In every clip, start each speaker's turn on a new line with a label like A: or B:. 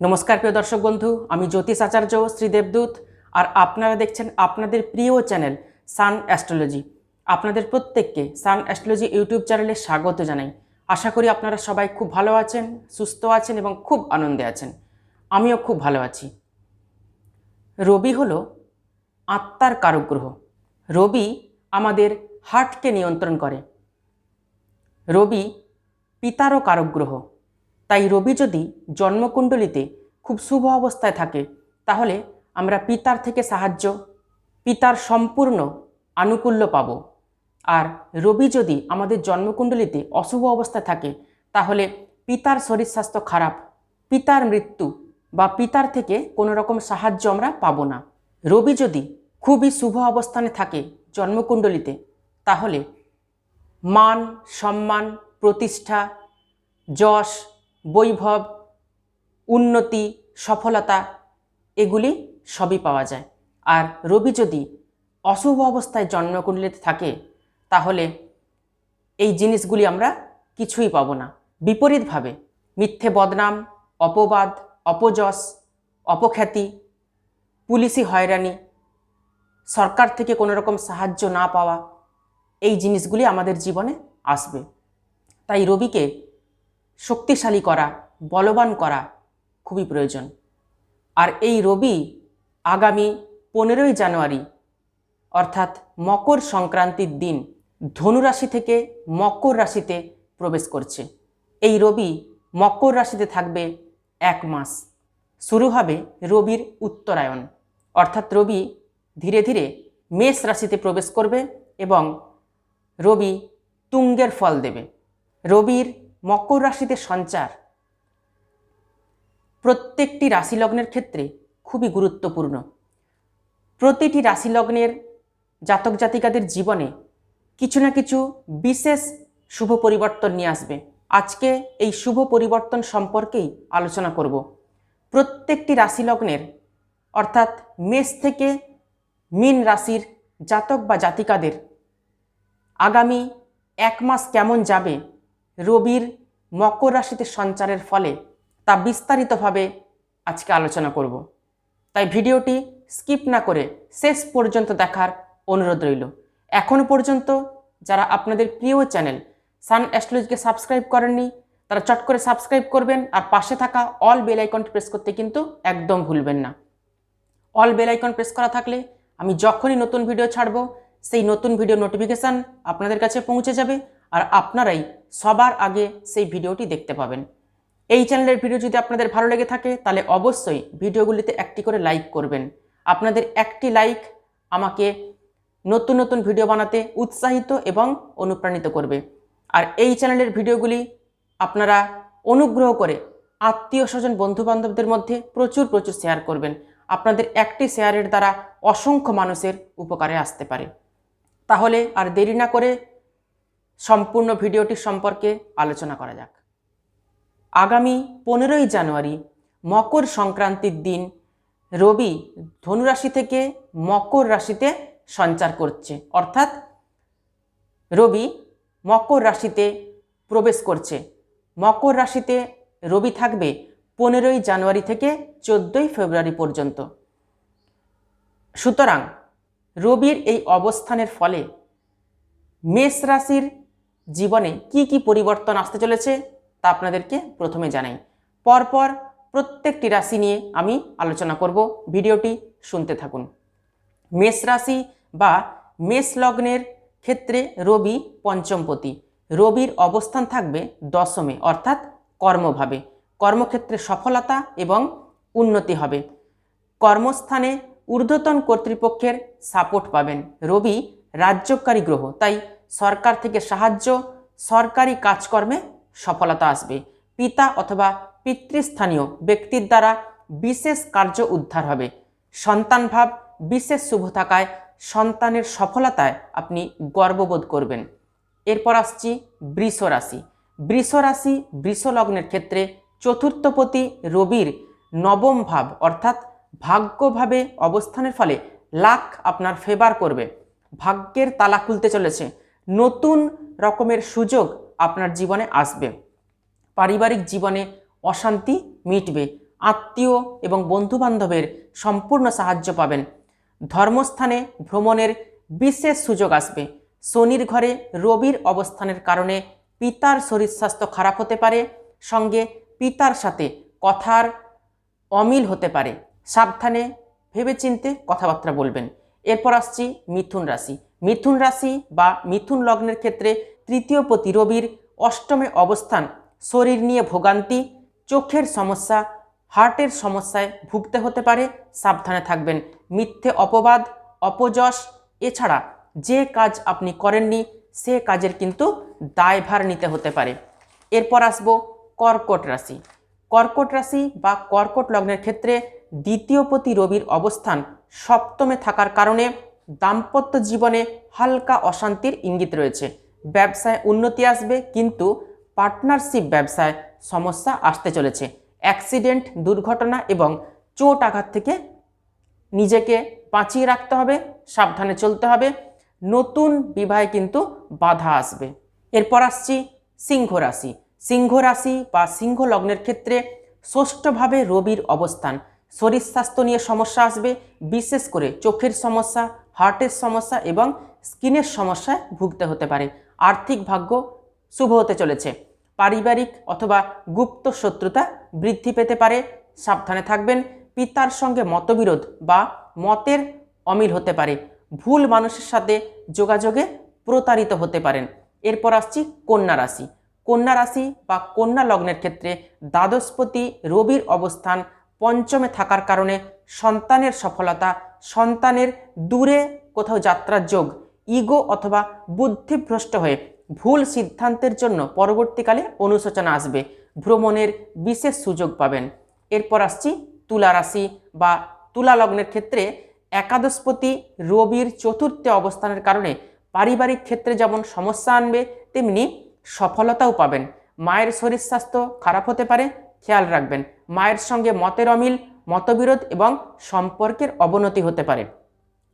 A: নমস্কার প্রিয় দর্শক বন্ধু, আমি জ্যোতিষ আচার্য শ্রী দেবদূত, আর আপনারা দেখছেন আপনাদের প্রিয় চ্যানেল সান অ্যাস্ট্রোলজি। আপনাদের প্রত্যেককে সান অ্যাস্ট্রোলজি ইউটিউব চ্যানেলে স্বাগত জানাই। আশা করি আপনারা সবাই খুব ভালো আছেন, সুস্থ আছেন এবং খুব আনন্দে আছেন। আমিও খুব ভালো আছি। রবি হলো আত্মার কারক গ্রহ রবি আমাদের হার্টকে নিয়ন্ত্রণ করে। রবি পিতারও কারক গ্রহ তাই রবি যদি জন্মকুণ্ডলিতে খুব শুভ অবস্থায় থাকে, তাহলে আমরা পিতার থেকে সাহায্য, পিতার সম্পূর্ণ আনুকূল্য পাব। আর রবি যদি আমাদের জন্মকুণ্ডলিতে অশুভ অবস্থায় থাকে, তাহলে পিতার শরীর স্বাস্থ্য খারাপ, পিতার মৃত্যু বা পিতার থেকে কোনো রকম সাহায্য আমরা পাবো না। রবি যদি খুবই শুভ অবস্থানে থাকে জন্মকুণ্ডলিতে, তাহলে মান, সম্মান, প্রতিষ্ঠা, যশ বৈভব, উন্নতি, সফলতা, এগুলি সবই পাওয়া যায়। আর রবি যদি অশুভ অবস্থায় জন্মকুণ্ডলিতে থাকে, তাহলে এই জিনিসগুলি আমরা কিছুই পাবো না। বিপরীতভাবে মিথ্যে বদনাম, অপবাদ, অপযশ, অপখ্যাতি, পুলিশি হয়রানি, সরকার থেকে কোনো রকম সাহায্য না পাওয়া, এই জিনিসগুলি আমাদের জীবনে আসবে। তাই রবিকে শক্তিশালী করা, বলবান করা খুবই প্রয়োজন। আর এই রবি আগামী পনেরোই জানুয়ারি, অর্থাৎ মকর সংক্রান্তির দিন ধনুরাশি থেকে মকর রাশিতে প্রবেশ করছে। এই রবি মকর রাশিতে থাকবে এক মাস। শুরু হবে রবির উত্তরায়ণ, অর্থাৎ রবি ধীরে ধীরে মেষ রাশিতে প্রবেশ করবে এবং রবি তুঙ্গের ফল দেবে। রবির মকর রাশিতে সঞ্চার। প্রত্যেকটি রাশি লগ্নের ক্ষেত্রে খুবই গুরুত্বপূর্ণ। প্রতিটি রাশি লগ্নের জাতক জাতিকাদের জীবনে কিছু না কিছু বিশেষ শুভ পরিবর্তন নিয়ে আসবে। আজকে এই শুভ পরিবর্তন সম্পর্কেই আলোচনা করব। প্রত্যেকটি রাশি লগ্নের অর্থাৎ মেষ থেকে মিন রাশির জাতক বা জাতিকাদের আগামী এক মাস কেমন যাবে রবির মকর রাশিতে সঞ্চারের ফলে তা বিস্তারিতভাবে আজকে আলোচনা করব। তাই ভিডিওটি স্কিপ না করে শেষ পর্যন্ত দেখার অনুরোধ রইল। এখনও পর্যন্ত যারা আপনাদের প্রিয় চ্যানেল সান অ্যাস্ট্রোলজিকে সাবস্ক্রাইব করেননি, তারা চট করে সাবস্ক্রাইব করবেন আর পাশে থাকা অল বেল আইকনটি প্রেস করতে কিন্তু একদম ভুলবেন না। অল বেল আইকন প্রেস করা থাকলে আমি যখনই নতুন ভিডিও ছাড়বো, সেই নতুন ভিডিও নোটিফিকেশান আপনাদের কাছে পৌঁছে যাবে। আর আপনারাই সবার আগে সেই ভিডিওটি দেখতে পাবেন। এই চ্যানেলের ভিডিও যদি আপনাদের ভালো লেগে থাকে, তাহলে অবশ্যই ভিডিওগুলিতে একটি করে লাইক করবেন। আপনাদের একটি লাইক আমাকে নতুন নতুন ভিডিও বানাতে উৎসাহিত এবং অনুপ্রাণিত করবে। আর এই চ্যানেলের ভিডিওগুলি আপনারা অনুগ্রহ করে আত্মীয় স্বজন, বন্ধুবান্ধবদের মধ্যে প্রচুর প্রচুর শেয়ার করবেন। আপনাদের একটি শেয়ারের দ্বারা অসংখ্য মানুষের উপকারে আসতে পারে। তাহলে আর দেরি না করে সম্পূর্ণ ভিডিওটি সম্পর্কে আলোচনা করা যাক। আগামী পনেরোই জানুয়ারি মকর সংক্রান্তির দিন রবি ধনুরাশি থেকে মকর রাশিতে সঞ্চার করছে। অর্থাৎ রবি মকর রাশিতে প্রবেশ করছে। মকর রাশিতে রবি থাকবে পনেরোই জানুয়ারি থেকে চোদ্দোই ফেব্রুয়ারি পর্যন্ত। সুতরাং রবির এই অবস্থানের ফলে মেষ রাশির জীবনে কি কি পরিবর্তন আসতে চলেছে তা আপনাদেরকে প্রথমে জানাই। পরপর প্রত্যেকটি রাশি নিয়ে আমি আলোচনা করব। ভিডিওটি শুনতে থাকুন। মেষ রাশি বা মেষ লগ্নের ক্ষেত্রে রবি পঞ্চমপতি। রবির অবস্থান থাকবে দশমে, অর্থাৎ কর্মভাবে। কর্মক্ষেত্রে সফলতা এবং উন্নতি হবে। কর্মস্থানে ঊর্ধ্বতন কর্তৃপক্ষের সাপোর্ট পাবেন। রবি রাজ্যকারী গ্রহ, তাই সরকার থেকে সাহায্য, সরকারি কাজকর্মে সফলতা আসবে। পিতা অথবা পিতৃস্থানীয় ব্যক্তির দ্বারা বিশেষ কার্য উদ্ধার হবে। সন্তানভাব বিশেষ শুভ থাকায় সন্তানের সফলতায় আপনি গর্ববোধ করবেন। এরপর আসছি বৃষ রাশি। বৃষ রাশি বৃষ লগ্নের ক্ষেত্রে চতুর্থপতি রবির নবম ভাব অর্থাৎ ভাগ্যভাবে অবস্থানের ফলে লাখ আপনার ফেভার করবে। ভাগ্যের তালা খুলতে চলেছে। নতুন রকমের সুযোগ আপনার জীবনে আসবে। পারিবারিক জীবনে অশান্তি মিটবে, আত্মীয় এবং বন্ধুবান্ধবের সম্পূর্ণ সাহায্য পাবেন। ধর্মস্থানে ভ্রমণের বিশেষ সুযোগ আসবে। শনির ঘরে রবির অবস্থানের কারণে পিতার শরীর স্বাস্থ্য খারাপ হতে পারে, সঙ্গে পিতার সাথে কথার অমিল হতে পারে। সাবধানে ভেবেচিন্তে কথাবার্তা বলবেন। এরপর আসছি মিথুন রাশি। মিথুন রাশি বা মিথুন লগ্নের ক্ষেত্রে তৃতীয় পতি রবির অষ্টমে অবস্থান, শরীর নিয়ে ভোগান্তি, চোখের সমস্যা, হার্টের সমস্যায় ভুগতে হতে পারে, সাবধানে থাকবেন। মিথ্যে অপবাদ, অপযশ, এছাড়া যে কাজ আপনি করেননি, সে কাজের কিন্তু দায়ভার নিতে হতে পারে। এরপর আসব কর্কট রাশি। কর্কট রাশি বা কর্কট লগ্নের ক্ষেত্রে দ্বিতীয় পতি রবির অবস্থান সপ্তমে থাকার কারণে দাম্পত্য জীবনে হালকা অশান্তির ইঙ্গিত রয়েছে। ব্যবসায় উন্নতি আসবে, কিন্তু পার্টনারশিপ ব্যবসায় সমস্যা আসতে চলেছে। অ্যাক্সিডেন্ট, দুর্ঘটনা এবং চোট আঘাত থেকে নিজেকে বাঁচিয়ে রাখতে হবে, সাবধানে চলতে হবে। নতুন বিবাহে কিন্তু বাধা আসবে। এরপর আসছি সিংহ রাশি। সিংহ রাশি বা সিংহ লগ্নের ক্ষেত্রে ষষ্ঠভাবে রবির অবস্থান। শরীর স্বাস্থ্য নিয়ে সমস্যা আসবে, বিশেষ করে চোখের সমস্যা হার্টের সমস্যা এবং স্কিনের সমস্যায় ভুগতে হতে পারে। আর্থিক ভাগ্য শুভ হতে চলেছে। পারিবারিক অথবা গুপ্ত শত্রুতা বৃদ্ধি পেতে পারে। সাবধানে থাকবেন। পিতার সঙ্গে মতবিরোধ বা মতের অমিল হতে পারে। ভুল মানুষের সাথে যোগাযোগে প্রতারিত হতে পারেন। এরপর আসছি কন্যা রাশি। কন্যা রাশি বা কন্যা লগ্নের ক্ষেত্রে দ্বাদশপতি রবির অবস্থান পঞ্চমে থাকার কারণে সন্তানের সফলতা সন্তানের দূরে কোথাও যাত্রার যোগ, ইগো অথবা বুদ্ধিভ্রষ্ট হয়ে ভুল সিদ্ধান্তের জন্য পরবর্তীকালে অনুশোচনা আসবে, ভ্রমণের বিশেষ সুযোগ পাবেন। এরপর আসছি তুলা রাশি বা তুলা লগ্নের ক্ষেত্রে একাদশপতি রবির চতুর্থে অবস্থানের কারণে পারিবারিক ক্ষেত্রে যেমন সমস্যা আনবে, তেমনি সফলতাও পাবেন। মায়ের শরীর স্বাস্থ্য খারাপ হতে পারে, খেয়াল রাখবেন। মায়ের সঙ্গে মতের অমিল মতবিরোধ এবং সম্পর্কের অবনতি হতে পারে।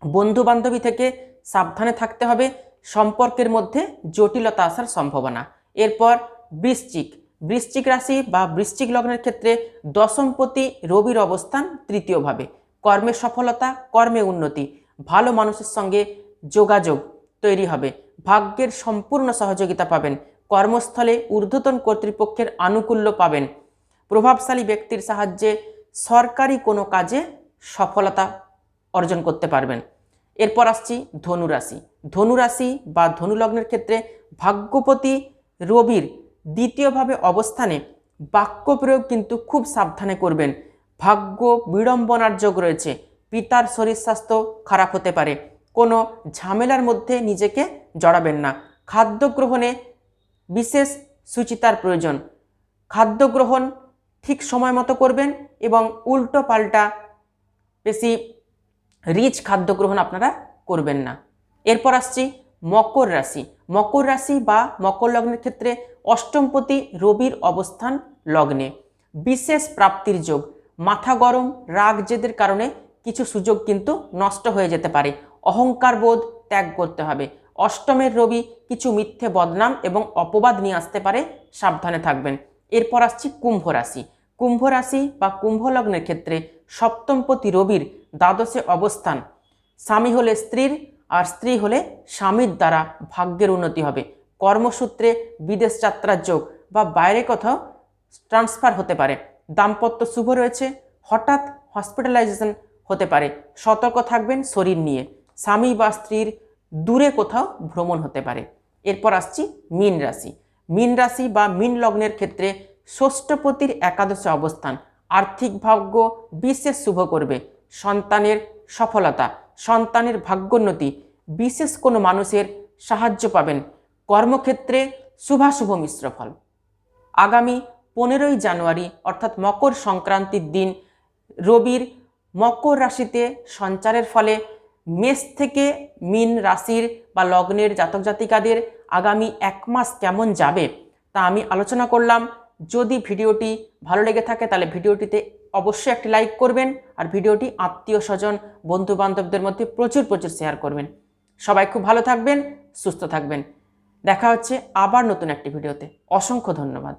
A: বন্ধু বান্ধবী থেকে সাবধানে থাকতে হবে, সম্পর্কের মধ্যে জটিলতা আসার সম্ভাবনা। এরপর বৃশ্চিক। বৃশ্চিক রাশি বা বৃশ্চিক লগ্নের ক্ষেত্রে দশমপতি রবির অবস্থান তৃতীয়ভাবে। কর্মে সফলতা, কর্মে উন্নতি, ভালো মানুষের সঙ্গে যোগাযোগ তৈরি হবে। ভাগ্যের সম্পূর্ণ সহযোগিতা পাবেন। কর্মস্থলে ঊর্ধ্বতন কর্তৃপক্ষের আনুকূল্য পাবেন। প্রভাবশালী ব্যক্তির সাহায্যে সরকারি কোনো কাজে সফলতা অর্জন করতে পারবেন। এরপর আসছি ধনুরাশি। ধনুরাশি বা ধনুলগ্নের ক্ষেত্রে ভাগ্যপতি রবির দ্বিতীয়ভাবে অবস্থানে বাক্য প্রয়োগ কিন্তু খুব সাবধানে করবেন। ভাগ্য বিড়ম্বনার যোগ রয়েছে। পিতার শরীর স্বাস্থ্য খারাপ হতে পারে। কোনো ঝামেলার মধ্যে নিজেকে জড়াবেন না। খাদ্য গ্রহণে বিশেষ সুচিতার প্রয়োজন। খাদ্য গ্রহণ ঠিক সময় মতো করবেন এবং উল্টো পাল্টা বেশি রিচ খাদ্য গ্রহণ আপনারা করবেন না। এরপর আসছি মকর রাশি। মকর রাশি বা মকর লগ্নের ক্ষেত্রে অষ্টমপতি রবির অবস্থান লগ্নে। বিশেষ প্রাপ্তির যোগ। মাথা গরম, রাগ জেদের কারণে কিছু সুযোগ কিন্তু নষ্ট হয়ে যেতে পারে। অহংকার বোধ ত্যাগ করতে হবে। অষ্টমের রবি কিছু মিথ্যে বদনাম এবং অপবাদ নিয়ে আসতে পারে। সাবধানে থাকবেন। এরপর আসছি কুম্ভ রাশি। কুম্ভ রাশি বা কুম্ভ লগ্নের ক্ষেত্রে সপ্তমপতি রবির দ্বাদশে অবস্থান। স্বামী হলে স্ত্রীর আর স্ত্রী হলে স্বামীর দ্বারা ভাগ্যের উন্নতি হবে। কর্মসূত্রে বিদেশ যাত্রার যোগ বা বাইরে কোথাও ট্রান্সফার হতে পারে। দাম্পত্য শুভ রয়েছে। হঠাৎ হসপিটালাইজেশন হতে পারে। সতর্ক থাকবেন শরীর নিয়ে। স্বামী বা স্ত্রীর দূরে কোথাও ভ্রমণ হতে পারে। এরপর আসছি মীন রাশি। মীন রাশি বা মীন লগ্নের ক্ষেত্রে ষষ্ঠপতির একাদশে অবস্থান। আর্থিক ভাগ্য বিশেষ শুভ করবে। সন্তানের সফলতা, সন্তানের ভাগ্যোন্নতি বিশেষ কোনো মানুষের সাহায্য পাবেন। কর্মক্ষেত্রে শুভাশুভ মিশ্র ফল। আগামী পনেরোই জানুয়ারি, অর্থাৎ মকর সংক্রান্তির দিন, রবির মকর রাশিতে সঞ্চারের ফলে মেষ থেকে মিন রাশির বা লগ্নের জাতক জাতিকাদের আগামী এক মাস কেমন যাবে তা আমি আলোচনা করলাম। যদি ভিডিওটি ভালো লেগে থাকে তাহলে ভিডিওটিতে অবশ্যই একটি লাইক করবেন আর ভিডিওটি আত্মীয় স্বজন বন্ধু বান্ধবদের মধ্যে প্রচুর প্রচুর শেয়ার করবেন। সবাই খুব ভালো থাকবেন, সুস্থ থাকবেন। দেখা হচ্ছে আবার নতুন একটি ভিডিওতে। অসংখ্য ধন্যবাদ।